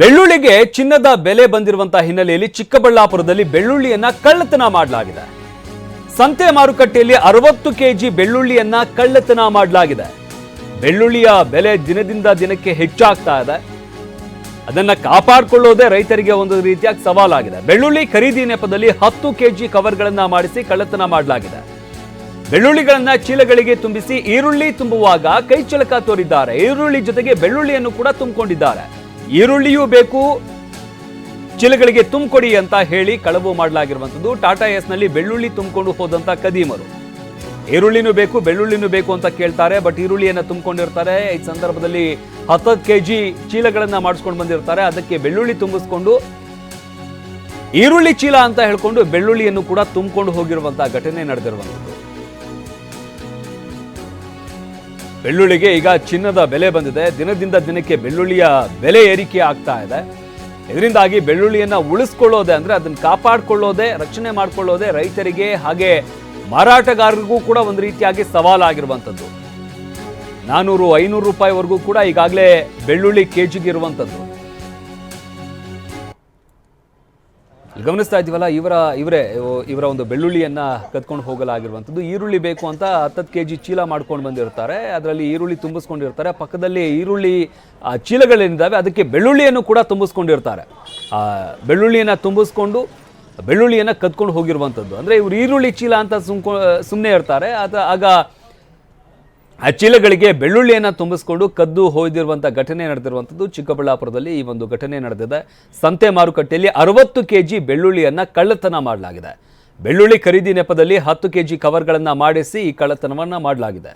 ಬೆಳ್ಳುಳ್ಳಿಗೆ ಚಿನ್ನದ ಬೆಲೆ ಬಂದಿರುವಂತಹ ಹಿನ್ನೆಲೆಯಲ್ಲಿ ಚಿಕ್ಕಬಳ್ಳಾಪುರದಲ್ಲಿ ಬೆಳ್ಳುಳ್ಳಿಯನ್ನ ಕಳ್ಳತನ ಮಾಡಲಾಗಿದೆ. ಸಂತೆ ಮಾರುಕಟ್ಟೆಯಲ್ಲಿ ಅರವತ್ತು ಕೆಜಿ ಬೆಳ್ಳುಳ್ಳಿಯನ್ನ ಕಳ್ಳತನ ಮಾಡಲಾಗಿದೆ. ಬೆಳ್ಳುಳ್ಳಿಯ ಬೆಲೆ ದಿನದಿಂದ ದಿನಕ್ಕೆ ಹೆಚ್ಚಾಗ್ತಾ ಇದೆ. ಅದನ್ನ ಕಾಪಾಡಿಕೊಳ್ಳೋದೇ ರೈತರಿಗೆ ಒಂದು ರೀತಿಯಾಗಿ ಸವಾಲಾಗಿದೆ. ಬೆಳ್ಳುಳ್ಳಿ ಖರೀದಿ ನೆಪದಲ್ಲಿ ಹತ್ತು ಕೆಜಿ ಕವರ್ಗಳನ್ನ ಮಾಡಿಸಿ ಕಳ್ಳತನ ಮಾಡಲಾಗಿದೆ. ಬೆಳ್ಳುಳ್ಳಿಗಳನ್ನ ಚೀಲಗಳಿಗೆ ತುಂಬಿಸಿ ಈರುಳ್ಳಿ ತುಂಬುವಾಗ ಕೈ ಚಳಕ ತೋರಿದ್ದಾರೆ. ಈರುಳ್ಳಿ ಜೊತೆಗೆ ಬೆಳ್ಳುಳ್ಳಿಯನ್ನು ಕೂಡ ತುಂಬಿಕೊಂಡಿದ್ದಾರೆ. ಈರುಳ್ಳಿಯೂ ಬೇಕು, ಚೀಲಗಳಿಗೆ ತುಂಬಿಕೊಡಿ ಅಂತ ಹೇಳಿ ಕಳವು ಮಾಡಲಾಗಿರುವಂಥದ್ದು. ಟಾಟಾ ಎಸ್ನಲ್ಲಿ ಬೆಳ್ಳುಳ್ಳಿ ತುಂಬಿಕೊಂಡು ಹೋದಂಥ ಕದೀಮರು ಈರುಳ್ಳಿನೂ ಬೇಕು, ಬೆಳ್ಳುಳ್ಳಿನೂ ಬೇಕು ಅಂತ ಕೇಳ್ತಾರೆ, ಬಟ್ ಈರುಳ್ಳಿಯನ್ನು ತುಂಬಿಕೊಂಡಿರ್ತಾರೆ. ಈ ಸಂದರ್ಭದಲ್ಲಿ ಹತ್ತತ್ತು ಕೆ ಜಿ ಚೀಲಗಳನ್ನು ಮಾಡಿಸ್ಕೊಂಡು ಬಂದಿರ್ತಾರೆ. ಅದಕ್ಕೆ ಬೆಳ್ಳುಳ್ಳಿ ತುಂಬಿಸ್ಕೊಂಡು, ಈರುಳ್ಳಿ ಚೀಲ ಅಂತ ಹೇಳ್ಕೊಂಡು ಬೆಳ್ಳುಳ್ಳಿಯನ್ನು ಕೂಡ ತುಂಬಿಕೊಂಡು ಹೋಗಿರುವಂಥ ಘಟನೆ ನಡೆದಿರುವಂಥದ್ದು. ಬೆಳ್ಳುಳ್ಳಿಗೆ ಈಗ ಚಿನ್ನದ ಬೆಲೆ ಬಂದಿದೆ. ದಿನದಿಂದ ದಿನಕ್ಕೆ ಬೆಳ್ಳುಳ್ಳಿಯ ಬೆಲೆ ಏರಿಕೆ ಆಗ್ತಾ ಇದೆ. ಇದರಿಂದಾಗಿ ಬೆಳ್ಳುಳ್ಳಿಯನ್ನು ಉಳಿಸ್ಕೊಳ್ಳೋದೆ ಅಂದರೆ ಅದನ್ನು ಕಾಪಾಡಿಕೊಳ್ಳೋದೆ, ರಕ್ಷಣೆ ಮಾಡ್ಕೊಳ್ಳೋದೆ ರೈತರಿಗೆ ಹಾಗೆ ಮಾರಾಟಗಾರರಿಗೂ ಕೂಡ ಒಂದು ರೀತಿಯಾಗಿ ಸವಾಲಾಗಿರುವಂಥದ್ದು. ನಾನೂರು ಐನೂರು ರೂಪಾಯಿವರೆಗೂ ಕೂಡ ಈಗಾಗಲೇ ಬೆಳ್ಳುಳ್ಳಿ ಕೆ ಜಿಗೆ ಇರುವಂಥದ್ದು. ಗಮನಿಸ್ತಾ ಇದ್ದೀವಲ್ಲ, ಇವರ, ಇವರೇ ಇವರ ಒಂದು ಬೆಳ್ಳುಳ್ಳಿಯನ್ನ ಕದ್ಕೊಂಡು ಹೋಗಲಾಗಿರುವಂಥದ್ದು. ಈರುಳ್ಳಿ ಬೇಕು ಅಂತ ಹತ್ತತ್ತು ಕೆ ಜಿ ಚೀಲ ಮಾಡ್ಕೊಂಡು ಬಂದಿರ್ತಾರೆ. ಅದರಲ್ಲಿ ಈರುಳ್ಳಿ ತುಂಬಿಸ್ಕೊಂಡಿರ್ತಾರೆ. ಪಕ್ಕದಲ್ಲಿ ಈರುಳ್ಳಿ ಚೀಲಗಳೇನಿದ್ದಾವೆ, ಅದಕ್ಕೆ ಬೆಳ್ಳುಳ್ಳಿಯನ್ನು ಕೂಡ ತುಂಬಿಸ್ಕೊಂಡಿರ್ತಾರೆ. ಬೆಳ್ಳುಳ್ಳಿಯನ್ನು ತುಂಬಿಸ್ಕೊಂಡು, ಬೆಳ್ಳುಳ್ಳಿಯನ್ನು ಕದ್ಕೊಂಡು ಹೋಗಿರುವಂಥದ್ದು. ಅಂದರೆ ಇವರು ಈರುಳ್ಳಿ ಚೀಲ ಅಂತ ಸುಮ್ಕೊ ಸುಮ್ಮನೆ ಇರ್ತಾರೆ. ಅದು ಆಗ ಆ ಚೀಲಗಳಿಗೆ ಬೆಳ್ಳುಳ್ಳಿಯನ್ನು ತುಂಬಿಸ್ಕೊಂಡು ಕದ್ದು ಹೋಯ್ದಿರುವಂಥ ಘಟನೆ ನಡೆದಿರುವಂಥದ್ದು ಚಿಕ್ಕಬಳ್ಳಾಪುರದಲ್ಲಿ ಈ ಒಂದು ಘಟನೆ ನಡೆದಿದೆ. ಸಂತೆ ಮಾರುಕಟ್ಟೆಯಲ್ಲಿ ಅರವತ್ತು ಕೆ ಜಿ ಬೆಳ್ಳುಳ್ಳಿಯನ್ನು ಕಳ್ಳತನ ಮಾಡಲಾಗಿದೆ. ಬೆಳ್ಳುಳ್ಳಿ ಖರೀದಿ ನೆಪದಲ್ಲಿ ಹತ್ತು ಕೆ ಜಿ ಕವರ್ಗಳನ್ನು ಮಾಡಿಸಿ ಈ ಕಳ್ಳತನವನ್ನು ಮಾಡಲಾಗಿದೆ.